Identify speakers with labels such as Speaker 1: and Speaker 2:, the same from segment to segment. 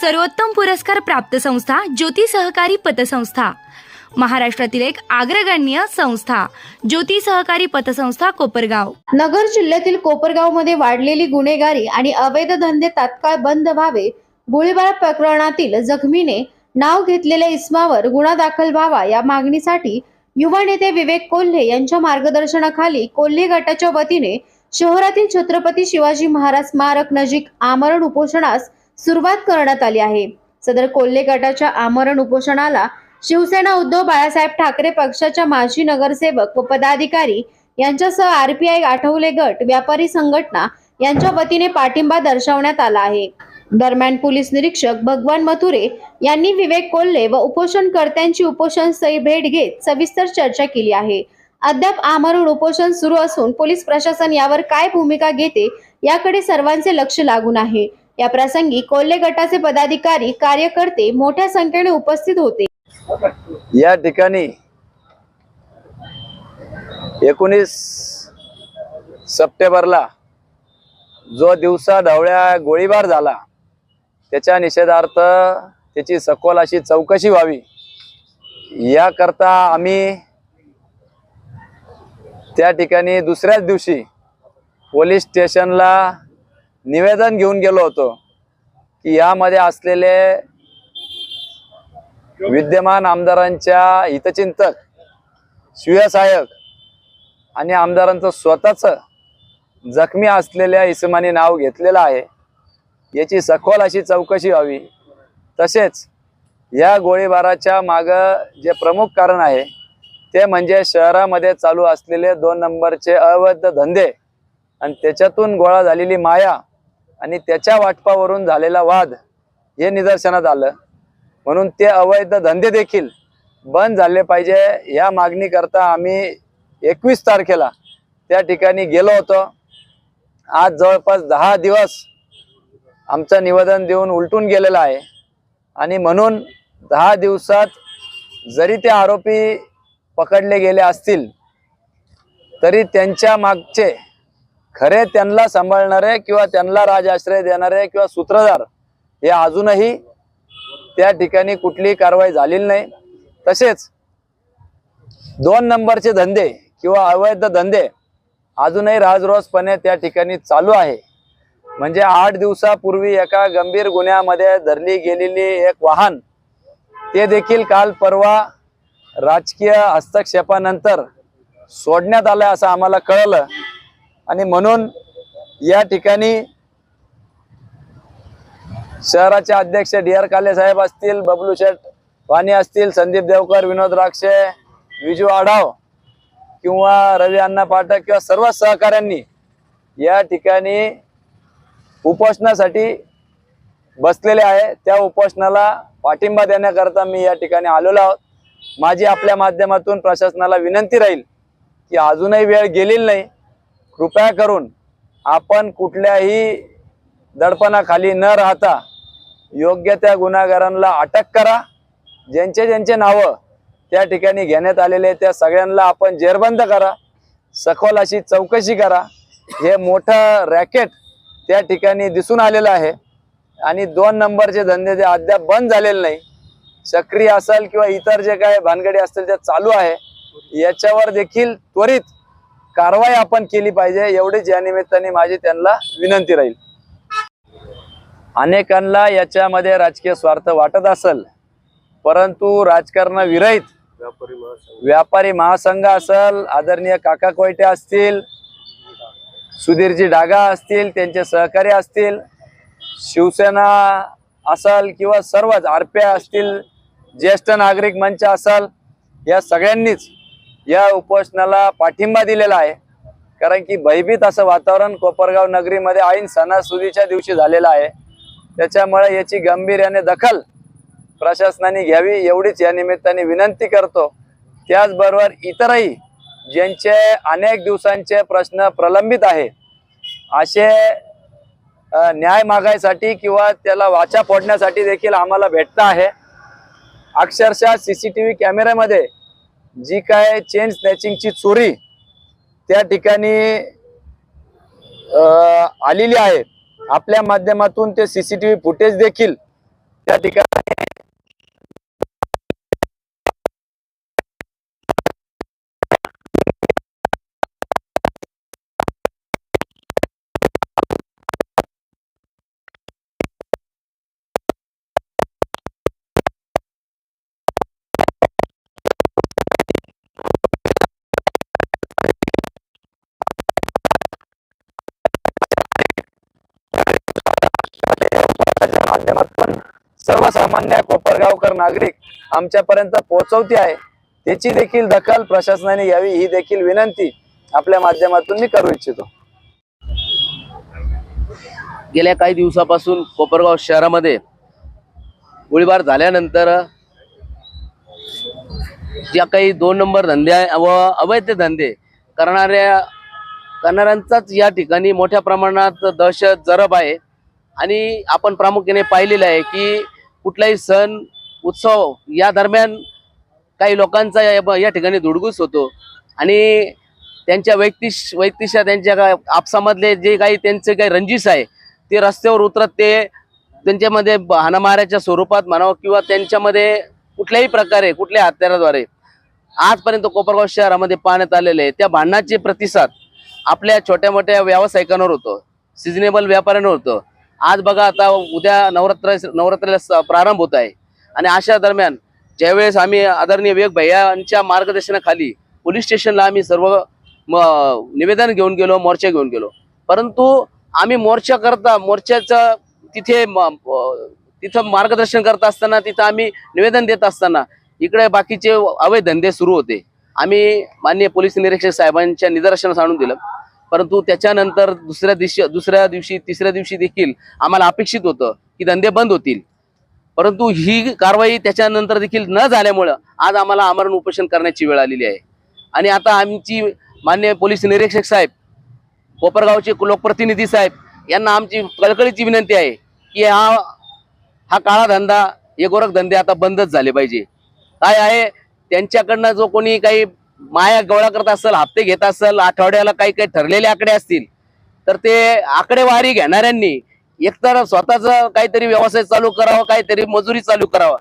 Speaker 1: सर्वोत्तम पुरस्कार प्राप्त संस्था ज्योती सहकारी पतसंस्था. महाराष्ट्रातील एक अग्रगण्य संस्था ज्योती सहकारी पतसंस्था कोपरगाव.
Speaker 2: नगर जिल्ह्यातील कोपरगावमध्ये वाढलेली गुन्हेगारी आणि अवैध धंदे तात्काळ बंद व्हावे गोळीबार प्रकरणातील जखमीने नाव घेतलेल्या इस्मावर गुन्हा दाखल व्हावा या मागणीसाठी युवा नेते विवेक कोल्हे यांच्या मार्गदर्शनाखाली कोल्हे गटाच्या वतीने शहरातील छत्रपती शिवाजी महाराज स्मारक नजीक आमरण उपोषणास सुरुवात करण्यात आली आहे. सदर कोल्हे गटाच्या आमरण उपोषणाला शिवसेना उद्धव बाळासाहेब ठाकरे पक्षाच्या माजी नगरसेवक व पदाधिकारी यांच्यासह आरपीआय आठवले गट व्यापारी संघटना यांच्या वतीने पाठिंबा दर्शवण्यात आला आहे. दरम्यान पोलीस निरीक्षक भगवान मथुरे यांनी विवेक कोल्हे व उपोषणकर्त्यांची उपोषण भेट घेत सविस्तर चर्चा केली आहे. अद्याप आमरण उपोषण सुरू असून पोलीस प्रशासन यावर काय भूमिका घेते याकडे सर्वांचे लक्ष लागून आहे. या प्रसंगी कोल्हे गटाचे पदाधिकारी कार्यकर्ते मोठ्या संख्येने उपस्थित होते.
Speaker 3: या ठिकाणी एकोणीस सप्टेंबरला जो दिवसा ढवळ्या गोळीबार झाला त्याच्या निषेधार्थ त्याची सखोल अशी चौकशी व्हावी. याकरता आम्ही त्या ठिकाणी दुसऱ्याच दिवशी पोलीस स्टेशनला निवेदन घेऊन गेलो होतो की यामध्ये असलेले विद्यमान आमदारांच्या हितचिंतक शिवसहायक आणि आमदारांचं स्वतःच जखमी असलेल्या इसमाने नाव घेतलेलं आहे. याची सखोल अशी चौकशी व्हावी. तसेच या गोळीबाराच्या मागं जे प्रमुख कारण आहे ते म्हणजे शहरामध्ये चालू असलेले दोन नंबरचे अवैध धंदे आणि त्याच्यातून गोळा झालेली माया आणि त्याच्या वाटपावरून झालेला वाद हे निदर्शनात आलं. म्हणून ते अवैध धंदे देखील बंद झाले पाहिजे. या मागणीकरता आम्ही एकवीस तारखेला त्या ठिकाणी गेलो होतो. आज जवळपास दहा दिवस आमचं निवेदन देऊन उलटून गेलेलं आहे. आणि म्हणून दहा दिवसात जरी ते आरोपी पकडले गेले असतील तरी त्यांच्या मागचे खरे त्यांना सांभाळणारे किंवा त्यांना राजाश्रय देणारे किंवा सूत्रधार हे अजूनही त्या ठिकाणी कुठलीही कारवाई झालेली नाही. तसेच दोन नंबरचे धंदे किंवा अवैध धंदे अजूनही राजरोसपणे त्या ठिकाणी चालू आहे. म्हणजे आठ दिवसापूर्वी एका गंभीर गुन्ह्यामध्ये धरली गेलेली एक वाहन ते देखील काल परवा राजकीय हस्तक्षेपानंतर सोडण्यात आलं असं आम्हाला कळलं. आणि म्हणून या ठिकाणी शहराचे अध्यक्ष डी आर काले साहेब असतील बबलू शेठ वाणी असतील संदीप देवकर विनोद राक्षे विजू आढाव किंवा रवी अण्णा पाठक किंवा सर्व सहकाऱ्यांनी या ठिकाणी उपोषणासाठी बसलेले आहे. त्या उपोषणाला पाठिंबा देण्याकरता मी या ठिकाणी आलेलो आहोत. माझी आपल्या माध्यमातून प्रशासनाला विनंती राहील की अजूनही वेळ गेलेली नाही. कृपया करून आपण कुठल्याही दडपणाखाली न राहता योग्य त्या गुन्हेगारांना अटक करा. ज्यांचे ज्यांचे नावं त्या ठिकाणी घेण्यात आलेले त्या सगळ्यांना आपण जेरबंद करा. सखोल अशी चौकशी करा. हे मोठं रॅकेट त्या ठिकाणी दिसून आलेलं आहे. आणि दोन नंबरचे धंदे ते अद्याप बंद झालेले नाही. सक्रिय असेल किंवा इतर जे काय भानगडी असतील ते चालू आहे. याच्यावर देखील त्वरित कारवाई आपण केली पाहिजे एवढीच या निमित्ताने माझी त्यांना विनंती राहील. अनेकांना याच्यामध्ये राजकीय स्वार्थ वाटत असेल परंतु राजकारणाविरहित व्यापारी महासंघ असेल आदरणीय काका कोयटे असतील सुधीरजी डागा असतील त्यांचे सहकारी असतील शिवसेना असल किंवा सर्वच आरपीआय असतील ज्येष्ठ नागरिक मंच असल या सगळ्यांनीच या उपोषणाला पाठिंबा दिलेला आहे. कारण की भयभीत असं वातावरण कोपरगाव नगरीमध्ये ऐन सणासुदीच्या दिवशी झालेलं आहे. त्याच्यामुळे याची गांभीर्याने दखल प्रशासनाने घ्यावी एवढीच या निमित्ताने विनंती करतो. त्याचबरोबर इतरही ज्यांचे अनेक दिवसांचे प्रश्न प्रलंबित आहे असे न्याय मागायसाठी किंवा त्याला वाचा फोडण्यासाठी देखील आम्हाला भेटतं आहे. अक्षरशः सी सी टी व्ही कॅमेऱ्यामध्ये जी काय चेन स्नॅचिंगची चोरी त्या ठिकाणी आलेली आहे. आपल्या माध्यमातून ते C C T V footage देखील त्या ठिकाणी माध्यमातून. सर्वसामान्य कोपरगावकर नागरिक आमच्यापर्यंत पोहोचवते आहे. त्याची देखील दखल प्रशासनाने यावी ही देखील विनंती आपल्या माध्यमातून मी करू इच्छितो.
Speaker 4: गेल्या काही दिवसापासून कोपरगाव शहरामध्ये गोळीबार झाल्यानंतर ज्या काही दोन नंबर धंदे आहे व अवैध धंदे करणाऱ्या करणाऱ्यांचाच या ठिकाणी मोठ्या प्रमाणात दहशत जरब आहे. आणि आपण प्रामुख्याने पाहिलेलं आहे की कुठलाही सण उत्सव या दरम्यान काही लोकांचा या या ठिकाणी धुडगूस होतो. आणि त्यांच्या वैयक्तिश वैयक्तिशा त्यांच्या काय आपसामधले जे काही त्यांचे काही रंजिश आहे ते रस्त्यावर उतरत ते त्यांच्यामध्ये हाणामाऱ्याच्या स्वरूपात म्हणावं किंवा त्यांच्यामध्ये कुठल्याही प्रकारे कुठल्याही हत्याराद्वारे आजपर्यंत कोपरगाव शहरामध्ये पाहण्यात आलेले आहे. त्या भांडणाचे प्रतिसाद आपल्या छोट्या मोठ्या व्यावसायिकांवर होतो. सिजनेबल व्यापाऱ्यांवर होतं. आज बघा आता उद्या नवरात्र नवरात्राला प्रारंभ होत आहे. आणि अशा दरम्यान ज्यावेळेस आम्ही आदरणीय विवेक भैयांच्या मार्गदर्शनाखाली पोलीस स्टेशनला आम्ही सर्व निवेदन घेऊन गेलो मोर्चा घेऊन गेलो. परंतु आम्ही मोर्चा करता मोर्चाचं तिथे तिथं मार्गदर्शन करत असताना तिथं आम्ही निवेदन देत असताना इकडे बाकीचे अवैध धंदे सुरू होते. आम्ही माननीय पोलीस निरीक्षक साहेबांच्या निदर्शनास आणून दिलं. परंतु त्याच्यानंतर दुसऱ्या दिवशी दुसऱ्या दिवशी तिसऱ्या दिवशी देखील आम्हाला अपेक्षित होतं की धंदे बंद होतील. परंतु ही कारवाई त्याच्यानंतर देखील न झाल्यामुळं आज आम्हाला आमरण उपोषण करण्याची वेळ आलेली आहे. आणि आता आमची मान्य पोलीस निरीक्षक साहेब कोपरगावचे लोकप्रतिनिधी साहेब यांना आमची कळकळीची विनंती आहे की हा हा काळा धंदा हे गोरख धंदे आता बंदच झाले पाहिजे. काय आहे? त्यांच्याकडनं जो कोणी काही माया गोळा करत असेल हप्ते घेत असेल आठवड्याला काही काही ठरलेले आकडे असतील तर ते आकडेवारी घेणाऱ्यांनी एकतर स्वतःच काहीतरी व्यवसाय चालू करावा काहीतरी मजुरी चालू करावा.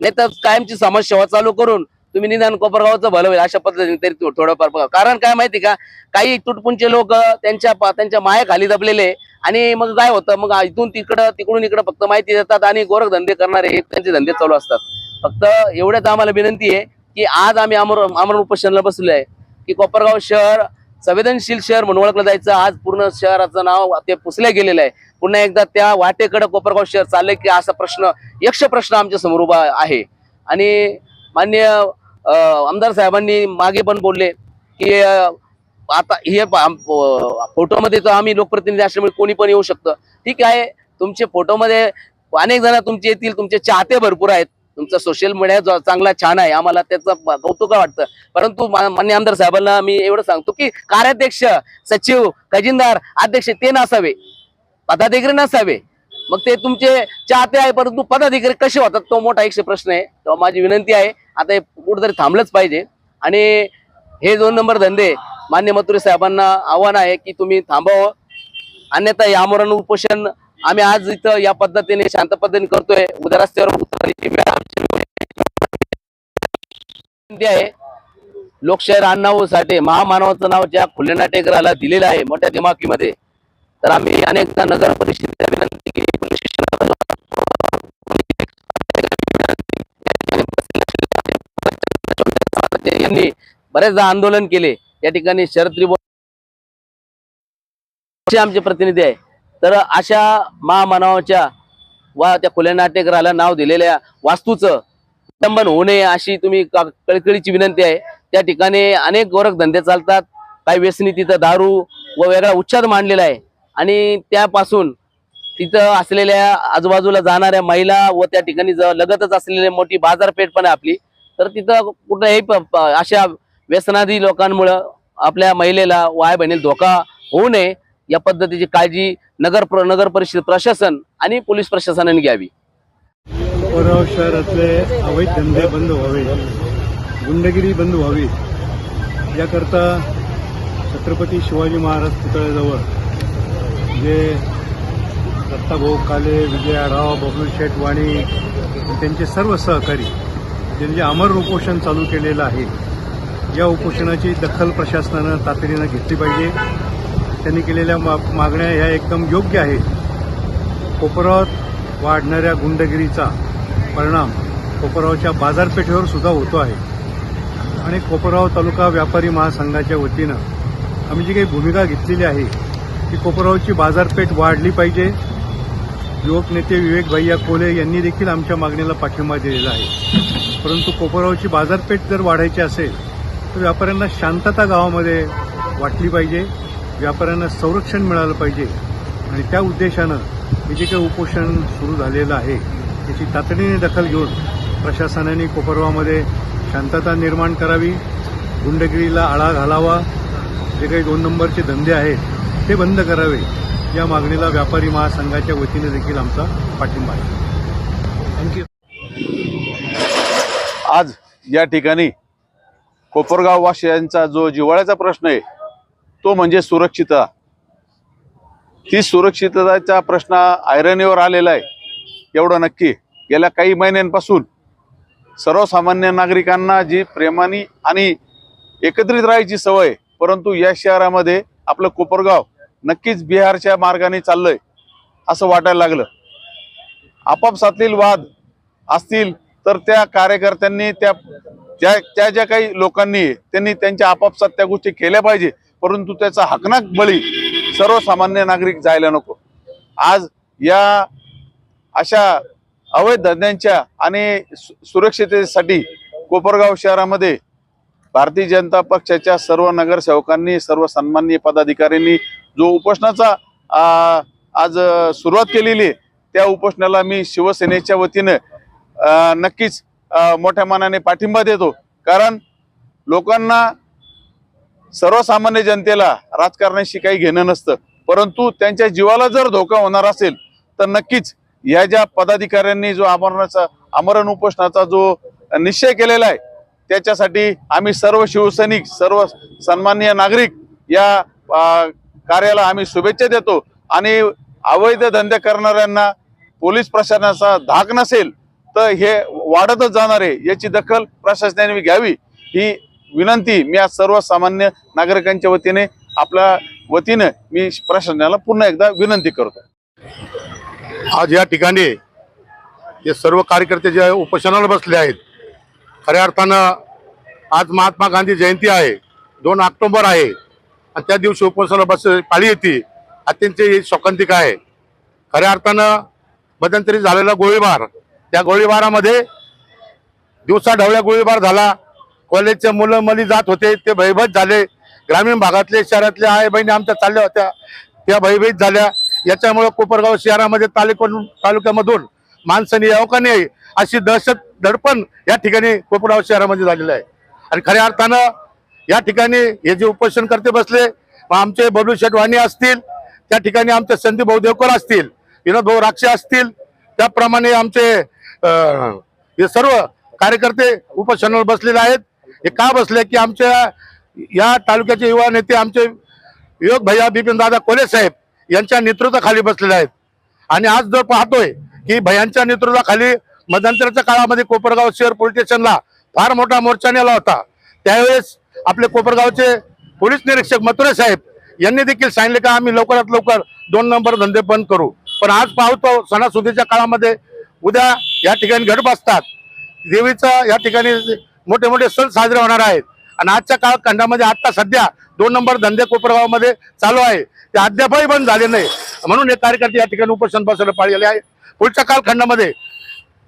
Speaker 4: नाही तर कायमची समाजसेवा चालू करून तुम्ही निदान कोपरगावचं भलं होईल अशा पद्धतीने तरी थोडंफार बघा. कारण काय माहिती का काही तुटपुंचे लोक त्यांच्या त्यांच्या मायाखाली दबलेले आणि मग काय होतं मग इथून तिकडं तिकडून इकडं फक्त माहिती देतात आणि गोरखधंदे करणारे हे त्यांचे धंदे चालू असतात. फक्त एवढ्याच आम्हाला विनंती आहे की आज आम्ही अमर आमरण उपोषणाला बसलो आहे. की कोपरगाव शहर संवेदनशील शहर म्हणून ओळखलं जायचं. आज पूर्ण शहराचं नाव ते पुसलं गेलेलं आहे. पुन्हा एकदा त्या वाटेकडे कोपरगाव शहर चाललंय की असा प्रश्न यक्ष प्रश्न आमच्यासमोर उभा आहे. आणि मान्य आमदार साहेबांनी मागे पण बोलले की आता हे फोटोमध्ये तर आम्ही लोकप्रतिनिधी असल्यामुळे कोणी पण येऊ शकतं. ठीक आहे तुमचे फोटोमध्ये अनेक जण तुमचे येतील तुमचे चाहते भरपूर आहेत. तुमचा सोशल मीडिया जो चांगला छान आहे. आम्हाला त्याचं कौतुक वाटतं. परंतु मान्य आमदार साहेबांना मी एवढं सांगतो की कार्याध्यक्ष सचिव खजिनदार अध्यक्ष ते नसावे. पदाधिकारी नसावे. मग ते तुमचे चाहते आहे परंतु पदाधिकारी कसे होतात तो मोठा एकशे प्रश्न आहे. तेव्हा माझी विनंती आहे आता हे कुठेतरी थांबलंच पाहिजे. आणि हे दोन नंबर धंदे मान्य मथुरे साहेबांना आव्हान आहे की तुम्ही थांबावं. अन्यथा हे आमरण उपोषण आम्ही आज इथं या पद्धतीने शांत पद्धतीने करतोय उद्या रस्त्यावर उतरण्याची वेळ आमची आहे लोकशाहीर अण्णाभाऊ साठे महामानवाचं नाव ज्या खुलेना टेकराला दिलेलं आहे मोठ्या दिमाखीमध्ये तर आम्ही अनेकदा नगर परिषदेला विनंती केली पोलीस स्टेशनला यांनी बरेचदा आंदोलन केले या ठिकाणी शरद त्रिभुवन असे आमचे प्रतिनिधी आहे तर अशा महामानवाच्या वा त्या खुल्या नाट्यगृहाला नाव दिलेल्या वास्तूचं विलंबन होऊ नये अशी तुम्ही का- कळकळीची विनंती आहे. त्या ठिकाणी अनेक गोरखधंदे चालतात. काही व्यसनी तिथं दारू व वेगळा उच्छाद मांडलेला आहे. आणि त्यापासून तिथं असलेल्या आजूबाजूला जाणाऱ्या महिला व त्या ठिकाणी लगतच असलेली मोठी बाजारपेठ पण आहे आपली. तर तिथं कुठंही प- अशा व्यसनादी लोकांमुळं आपल्या महिलेला वाय बहिणीला धोका होऊ नये. या पद्धतीची काळजी नगर प्र- नगर परिषद प्रशासन आणि पोलीस प्रशासनाने घ्यावी.
Speaker 5: कोपरगाव शहरातले अवैध धंदे बंद व्हावे गुंडगिरी बंद व्हावी याकरता छत्रपती शिवाजी महाराज पुतळ्याजवळ जे दत्ताभाऊ काले विजयाराव बबलू शेठ वाणी त्यांचे सर्व सहकारी ज्यांनी जे अमर उपोषण चालू केलेलं आहे या उपोषणाची दखल प्रशासनानं तातडीनं घेतली पाहिजे. त्यांनी केलेल्या मा मागण्या ह्या एकदम योग्य आहेत. कोपरावात वाढणाऱ्या गुंडगिरीचा परिणाम कोपरावच्या बाजारपेठेवर सुद्धा होतो आहे. आणि कोपराव तालुका व्यापारी महासंघाच्या वतीनं आम्ही जी काही भूमिका घेतलेली आहे की कोपरावची बाजारपेठ वाढली पाहिजे. युवक नेते विवेक भैया कोले यांनी देखील आमच्या मागणीला पाठिंबा दिलेला आहे. परंतु कोपरावची बाजारपेठ जर वाढायची असेल तर व्यापाऱ्यांना शांतता गावामध्ये वाटली पाहिजे. व्यापाऱ्यांना संरक्षण मिळालं पाहिजे. आणि त्या उद्देशानं हे जे काही उपोषण सुरू झालेलं आहे त्याची तातडीने दखल घेऊन प्रशासनाने कोपरवामध्ये शांतता निर्माण करावी गुंडगिरीला आळा घालावा जे काही दोन नंबरचे धंदे आहेत ते बंद करावे या मागणीला व्यापारी महासंघाच्या वतीने देखील आमचा पाठिंबा आहे. थँक्यू
Speaker 6: आज या ठिकाणी कोपरगाव वासियांचा जो जिव्हाळ्याचा प्रश्न आहे तो म्हणजे सुरक्षितता ती सुरक्षिततेचा प्रश्न ऐरणीवर आलेला आहे. एवढं नक्की. गेल्या काही महिन्यांपासून सर्वसामान्य नागरिकांना जी प्रेमाने आणि एकत्रित राहायची सवय परंतु या शहरामध्ये आपलं कोपरगाव नक्कीच बिहारच्या मार्गाने चाललंय असं वाटायला लागलं. आपापसातील वाद असतील तर त्या कार्यकर्त्यांनी त्या ज्या त्या ज्या काही लोकांनी त्यांनी त्यांच्या आपापसात त्या गोष्टी केल्या पाहिजे. परंतु त्याचा हकनाक बळी सर्वसामान्य नागरिक जायला नको. आज या अशा अवैध धंद्यांच्या आणि सु- सुरक्षिततेसाठी कोपरगाव शहरामध्ये भारतीय जनता पक्षाच्या सर्व नगरसेवकांनी सर्व सन्माननीय पदाधिकाऱ्यांनी जो उपोषणाचा आज सुरुवात केलेली आहे त्या उपोषणाला मी शिवसेनेच्या वतीनं नक्कीच मोठ्या मनाने पाठिंबा देतो. कारण लोकांना सर्वसामान्य जनतेला राजकारणाशी काही घेणं नसतं. परंतु त्यांच्या जीवाला जर धोका होणार असेल तर नक्कीच या ज्या पदाधिकाऱ्यांनी जो आमरणाचा आमरण उपोषणाचा जो निश्चय केलेला आहे त्याच्यासाठी आम्ही सर्व शिवसैनिक सर्व सन्माननीय नागरिक या कार्याला आम्ही शुभेच्छा देतो. आणि अवैध धंदे करणाऱ्यांना पोलीस प्रशासनाचा धाक नसेल तर हे वाढतच जाणार आहे. याची दखल प्रशासनाने घ्यावी. ही विनंती मी आज सर्वसामान्य नागरिकांच्या वतीने आपल्या वतीने मी प्रशासनाला पुन्हा एकदा विनंती करतो.
Speaker 7: आज या ठिकाणी जे सर्व कार्यकर्ते जे उपोषणाला बसले आहेत खऱ्या अर्थानं आज महात्मा गांधी जयंती आहे दोन ऑक्टोबर आहे आणि त्या दिवशी उपोषणाला बस पाळी येते अत्यंत ही शोकांतिक आहे. खऱ्या अर्थानं मध्यंतरी झालेला गोळीबार त्या गोळीबारामध्ये दिवसा ढवळ्या गोळीबार झाला कॉलेजचे मुलं मुली जात होते ते भयभीत झाले. ग्रामीण भागातले शहरातले आई बहिणी आमच्या चालल्या होत्या. त्या भयभीत झाल्या. याच्यामुळे कोपरगाव शहरामध्ये तालुक्यातून तालुक्यामधून माणसाने यावं का नाही अशी दहशत दडपण या ठिकाणी कोपरगाव शहरामध्ये झालेलं आहे. आणि खऱ्या अर्थानं या ठिकाणी हे जे उपोषण करते बसले आमचे बबलू शेटवाणी असतील त्या ठिकाणी आमचे संदीप भाऊ देवकर असतील विनोद भाऊ राक्षे असतील त्याप्रमाणे आमचे हे सर्व कार्यकर्ते उपोषणावर बसलेले आहेत. हे का बसले की आमच्या या तालुक्याचे युवा नेते आमचे युवक भैया बिपिन दादा कोले साहेब यांच्या नेतृत्वाखाली बसलेले आहेत. आणि आज जर पाहतोय की भयांच्या नेतृत्वाखाली मध्यंतराच्या काळामध्ये कोपरगाव शहर पोलीस स्टेशनला फार मोठा मोर्चा नेला होता. त्यावेळेस आपले कोपरगावचे पोलीस निरीक्षक मथुरे साहेब यांनी देखील सांगितले का आम्ही लवकरात लवकर दोन नंबर धंदे बंद करू. पण आज पाहतो सणासुदीच्या काळामध्ये उद्या या ठिकाणी घट बसतात. देवीचा या ठिकाणी मोठे मोठे सण साजरे होणार आहेत. आणि आजच्या काळखंडामध्ये आत्ता सध्या दोन नंबर धंदे कोपरगावमध्ये चालू आहे. ते अद्यापही बंद झाले नाही. म्हणून हे कार्यकर्ते या ठिकाणी उपोषण बसवलं पाळलेले आहे. पुढच्या कालखंडामध्ये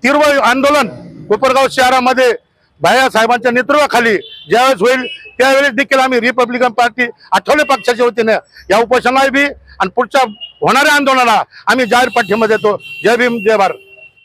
Speaker 7: तीव्र आंदोलन कोपरगाव शहरामध्ये भैया साहेबांच्या नेतृत्वाखाली ज्यावेळेस होईल त्यावेळेस देखील आम्ही रिपब्लिकन पार्टी आठवले पक्षाच्या वतीने या उपोषणाला बी आणि पुढच्या होणाऱ्या आंदोलनाला आम्ही जाहीर पाठिंबा देतो. जय भीम जय भारत.